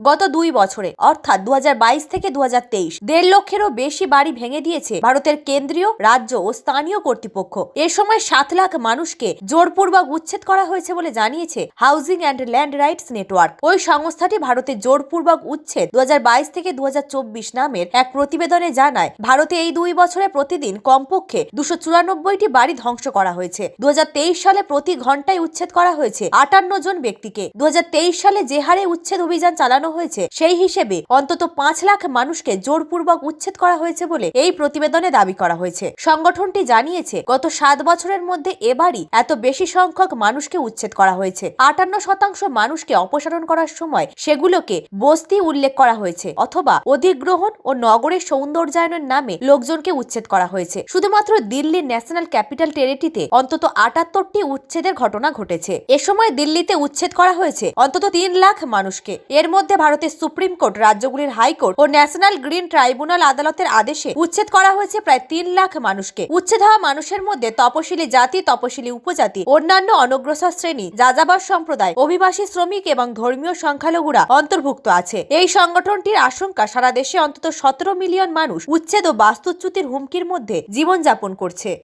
গত দুই বছরে, অর্থাৎ দু হাজার বাইশ থেকে দু হাজার তেইশ, দেড় লক্ষেরও বেশি বাড়ি ভেঙে দিয়েছে ভারতের কেন্দ্রীয়, রাজ্য ও স্থানীয় কর্তৃপক্ষ। এ সময় সাত লাখ মানুষকে জোরপূর্বক উচ্ছেদ করা হয়েছে বলে জানিয়েছে housing and land rights network ওই সংস্থাটি ভারতে জোরপূর্বক উচ্ছেদ দু থেকে দু হাজার চব্বিশ নামের এক প্রতিবেদনে জানায়, ভারতে এই দুই বছরে প্রতিদিন কমপক্ষে দুশো চুরানব্বইটি বাড়ি ধ্বংস করা হয়েছে। দু হাজার তেইশ সালে প্রতি ঘন্টায় উচ্ছেদ করা হয়েছে আটান্ন জন ব্যক্তিকে। দু হাজার তেইশ সালে যে হারে উচ্ছেদ অভিযান চালানো হয়েছে, সেই হিসেবে অন্তত পাঁচ লাখ মানুষকে জোরপূর্বক উচ্ছেদ করা হয়েছে বলে এই প্রতিবেদনে দাবি করা হয়েছে। সংগঠনটি জানিয়েছে, গত সাত বছরের মধ্যে এবারই এত বেশি সংখ্যক মানুষকে উচ্ছেদ করা হয়েছে। আটান্ন শতাংশ মানুষকে অপসারণ করার সময় সেগুলোকে বস্তি উল্লেখ করা হয়েছে অথবা অধিগ্রহণ ও নগরের সৌন্দর্যায়নের নামে লোকজনকে উচ্ছেদ করা হয়েছে। শুধুমাত্র দিল্লির ন্যাশনাল ক্যাপিটাল টেরিটিতে অন্তত আটাত্তরটি উচ্ছেদের ঘটনা ঘটেছে। এ সময় দিল্লিতে উচ্ছেদ করা হয়েছে অন্তত তিন লাখ মানুষকে। এর মধ্যে ভারতের সুপ্রিম কোর্ট, রাজ্যগুলির হাইকোর্ট ও ন্যাশনাল গ্রিন ট্রাইব্যুনাল আদালতের আদেশে উচ্ছেদ করা হয়েছে প্রায় তিন লাখ মানুষকে। উচ্ছেদ হওয়া মানুষের মধ্যে তপশিলি জাতি, তপশিলি উপজাতি, অন্যান্য অনগ্রসর শ্রেণি, যাযাবর সম্প্রদায়, অভিবাসী শ্রমিক এবং ধর্মীয় সংখ্যালঘুরা অন্তর্ভুক্ত আছে। এই সংগঠনটির আশঙ্কা, সারা দেশে অন্তত সতেরো মিলিয়ন মানুষ উচ্ছেদ ও বাস্তুচ্যুতির হুমকির মধ্যে জীবনযাপন করছে।